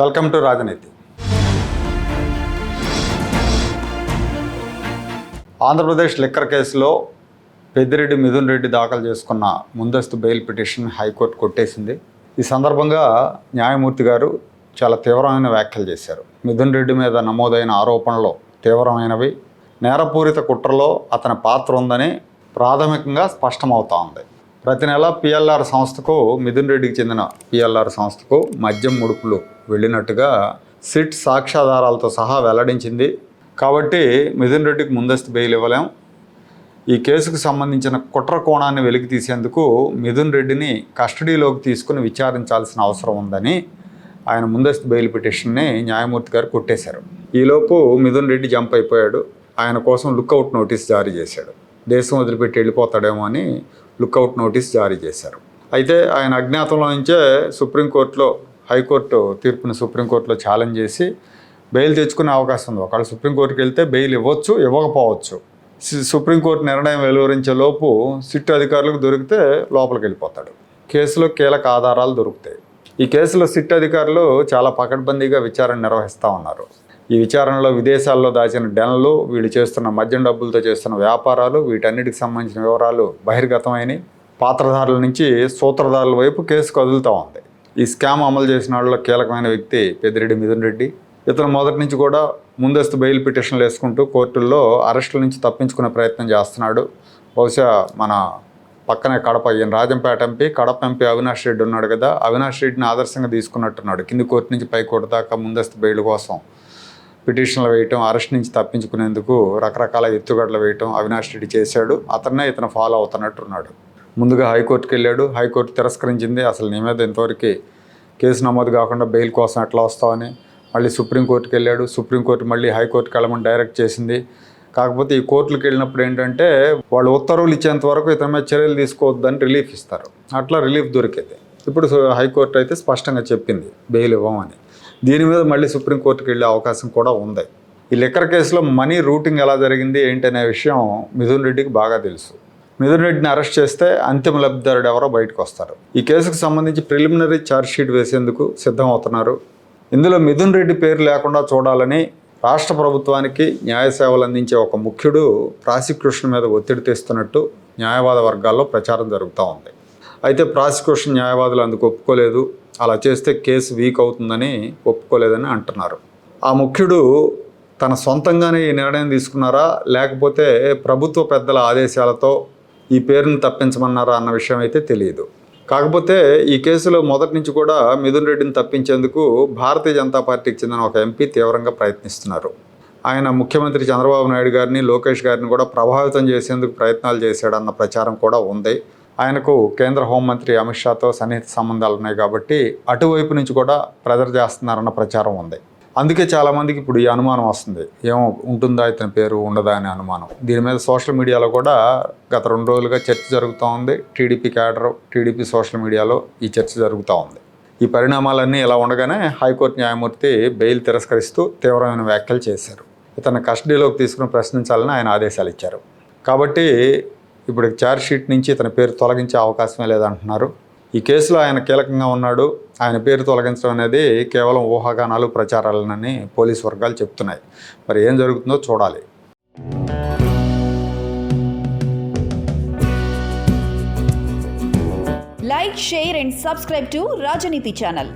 Welcome to రాజనీతి. Andhra Pradesh liquor కేసులో పెద్దిరెడ్డి మిథున్ రెడ్డి దాఖలు చేసుకున్న ముందస్తు బెయిల్ పిటిషన్ హైకోర్టు కొట్టేసింది. ఈ సందర్భంగా న్యాయమూర్తి గారు చాలా తీవ్రమైన వ్యాఖ్యలు చేశారు. మిథున్ రెడ్డి మీద నమోదైన ఆరోపణలు తీవ్రమైనవి. నేరపూరిత కుట్రలో అతని పాత్ర ఉందని ప్రాథమికంగా స్పష్టమవుతా ఉంది. ప్రతి నెల పిఎల్ఆర్ సంస్థకు మిథున్ రెడ్డికి చెందిన పిఎల్ఆర్ సంస్థకు మద్యం ముడుపులు వెళ్ళినట్టుగా సిట్ సాక్ష్యాధారాలతో సహా వెల్లడించింది. కాబట్టి మిథున్ రెడ్డికి ముందస్తు బెయిల్ ఇవ్వలేం. ఈ కేసుకు సంబంధించిన కుట్ర కోణాన్ని వెలికి తీసేందుకు మిథున్ రెడ్డిని కస్టడీలోకి తీసుకుని విచారించాల్సిన అవసరం ఉందని ఆయన ముందస్తు బెయిల్ పిటిషన్ని న్యాయమూర్తి గారు కొట్టేశారు. ఈలోపు మిథున్ రెడ్డి జంప్ అయిపోయాడు. ఆయన కోసం లుక్అవుట్ నోటీస్ జారీ చేశాడు. దేశం వదిలిపెట్టి వెళ్ళిపోతాడేమో అని లుక్అవుట్ నోటీస్ జారీ చేశారు. అయితే ఆయన అజ్ఞాతంలో నుంచే సుప్రీంకోర్టులో హైకోర్టు తీర్పును సుప్రీంకోర్టులో ఛాలెంజ్ చేసి బెయిల్ తెచ్చుకునే అవకాశం ఉంది. ఒకవేళ సుప్రీంకోర్టుకి వెళ్తే బెయిల్ ఇవ్వచ్చు ఇవ్వకపోవచ్చు. సి- సుప్రీంకోర్టు నిర్ణయం వెలువరించే లోపు సిట్ అధికారులకు దొరికితే లోపలికి వెళ్ళిపోతాడు. కేసులో కీలక ఆధారాలు దొరుకుతాయి. ఈ కేసులో సిట్ అధికారులు చాలా పకడ్బందీగా విచారణ నిర్వహిస్తూ ఉన్నారు. ఈ విచారణలో విదేశాల్లో దాచిన డెన్లు వీళ్ళు చేస్తున్న మద్యం డబ్బులతో చేస్తున్న వ్యాపారాలు వీటన్నిటికి సంబంధించిన వివరాలు బహిర్గతమైనవి. పాత్రధారుల నుంచి సూత్రధారుల వైపు కేసు కదులుతూ ఉంది. ఈ స్కామ్ అమలు చేసిన వాళ్ళలో కీలకమైన వ్యక్తి పెద్దిరెడ్డి మిథున్ రెడ్డి. ఇతను మొదటి నుంచి కూడా ముందస్తు బెయిల్ పిటిషన్లు వేసుకుంటూ కోర్టుల్లో అరెస్టుల నుంచి తప్పించుకునే ప్రయత్నం చేస్తున్నాడు. బహుశా మన పక్కనే కడప ఈయన రాజంపేట ఎంపీ కడప ఎంపీ అవినాష్ రెడ్డి ఉన్నాడు కదా అవినాష్ రెడ్డిని ఆదర్శంగా తీసుకున్నట్టున్నాడు. కింది కోర్టు నుంచి పై కోర్టు దాకా ముందస్తు బెయిల్ కోసం పిటిషన్లు వేయటం అరెస్ట్ నుంచి తప్పించుకునేందుకు రకరకాల ఎత్తుగడలు వేయటం అవినాష్ రెడ్డి చేశాడు. అతన్నే ఇతను ఫాలో అవుతున్నట్టున్నాడు. ముందుగా హైకోర్టుకి వెళ్ళాడు హైకోర్టు తిరస్కరించింది. అసలు నీ మీద ఇంతవరకు కేసు నమోదు కాకుండా బెయిల్ కోసం ఎట్లా వస్తావని మళ్ళీ సుప్రీంకోర్టుకి వెళ్ళాడు సుప్రీంకోర్టు మళ్ళీ హైకోర్టుకి వెళ్ళమని డైరెక్ట్ చేసింది. కాకపోతే ఈ కోర్టులకు వెళ్ళినప్పుడు ఏంటంటే వాళ్ళు ఉత్తర్వులు ఇచ్చేంత వరకు ఇతని మీద చర్యలు తీసుకోవద్దని రిలీఫ్ ఇస్తారు. అట్లా రిలీఫ్ దొరికేది. ఇప్పుడు హైకోర్టు అయితే స్పష్టంగా చెప్పింది బెయిల్ ఇవ్వమని. దీని మీద మళ్ళీ సుప్రీంకోర్టుకి వెళ్ళే అవకాశం కూడా ఉంది. ఈ లిక్కర్ కేసులో మనీ రూటింగ్ ఎలా జరిగింది ఏంటనే విషయం మిథున్ రెడ్డికి బాగా తెలుసు. మిథున్ రెడ్డిని అరెస్ట్ చేస్తే అంతిమ లబ్ధిదారుడు ఎవరో బయటకు వస్తారు. ఈ కేసుకు సంబంధించి ప్రిలిమినరీ ఛార్జ్షీట్ వేసేందుకు సిద్ధమవుతున్నారు. ఇందులో మిథున్ రెడ్డి పేరు లేకుండా చూడాలని రాష్ట్ర ప్రభుత్వానికి న్యాయ సేవలు అందించే ఒక ముఖ్యుడు ప్రాసిక్యూషన్ మీద ఒత్తిడి తెస్తున్నట్టు న్యాయవాద వర్గాల్లో ప్రచారం జరుగుతూ ఉంది. అయితే ప్రాసిక్యూషన్ న్యాయవాదులు అందుకు ఒప్పుకోలేదు. అలా చేస్తే కేసు వీక్ అవుతుందని ఒప్పుకోలేదని అంటున్నారు. ఆ ముఖ్యుడు తన సొంతంగానే ఈ నిర్ణయం తీసుకున్నారా? లేకపోతే ప్రభుత్వ పెద్దల ఆదేశాలతో ఈ పేరును తప్పించమన్నారా అన్న విషయం అయితే తెలియదు. కాకపోతే ఈ కేసులో మొదటి నుంచి కూడా మిథున్ రెడ్డిని తప్పించేందుకు భారతీయ జనతా పార్టీకి చెందిన ఒక ఎంపీ తీవ్రంగా ప్రయత్నిస్తున్నారు. ఆయన ముఖ్యమంత్రి చంద్రబాబు నాయుడు గారిని లోకేష్ గారిని కూడా ప్రభావితం చేసేందుకు ప్రయత్నాలు చేశాడన్న ప్రచారం కూడా ఉంది. ఆయనకు కేంద్ర హోంమంత్రి అమిత్ షాతో సన్నిహిత సంబంధాలు ఉన్నాయి కాబట్టి అటువైపు నుంచి కూడా ప్రెజర్ చేస్తున్నారన్న ప్రచారం ఉంది. అందుకే చాలామందికి ఇప్పుడు ఈ అనుమానం వస్తుంది. ఏమో ఉంటుందా ఇతని పేరు ఉండదా అనే అనుమానం. దీని మీద సోషల్ మీడియాలో కూడా గత రెండు రోజులుగా చర్చ జరుగుతూ ఉంది. టీడీపీ క్యాడర్ టీడీపీ సోషల్ మీడియాలో ఈ చర్చ జరుగుతూ ఉంది. ఈ పరిణామాలన్నీ ఇలా ఉండగానే హైకోర్టు న్యాయమూర్తి బెయిల్ తిరస్కరిస్తూ తీవ్రమైన వ్యాఖ్యలు చేశారు. ఇతను కస్టడీలోకి తీసుకుని ప్రశ్నించాలని ఆయన ఆదేశాలు ఇచ్చారు. కాబట్టి ఇప్పుడు ఛార్జ్ షీట్ నుంచి ఇతని పేరు తొలగించే అవకాశమే లేదంటున్నారు. ఈ కేసులో ఆయన కీలకంగా ఉన్నాడు. ఆయన పేరు తొలగించడం అనేది కేవలం ఊహాగానాలు ప్రచారాలనని పోలీస్ వర్గాలు చెప్తున్నాయి. మరి ఏం జరుగుతుందో చూడాలి. Like share and subscribe to Rajaneethi channel.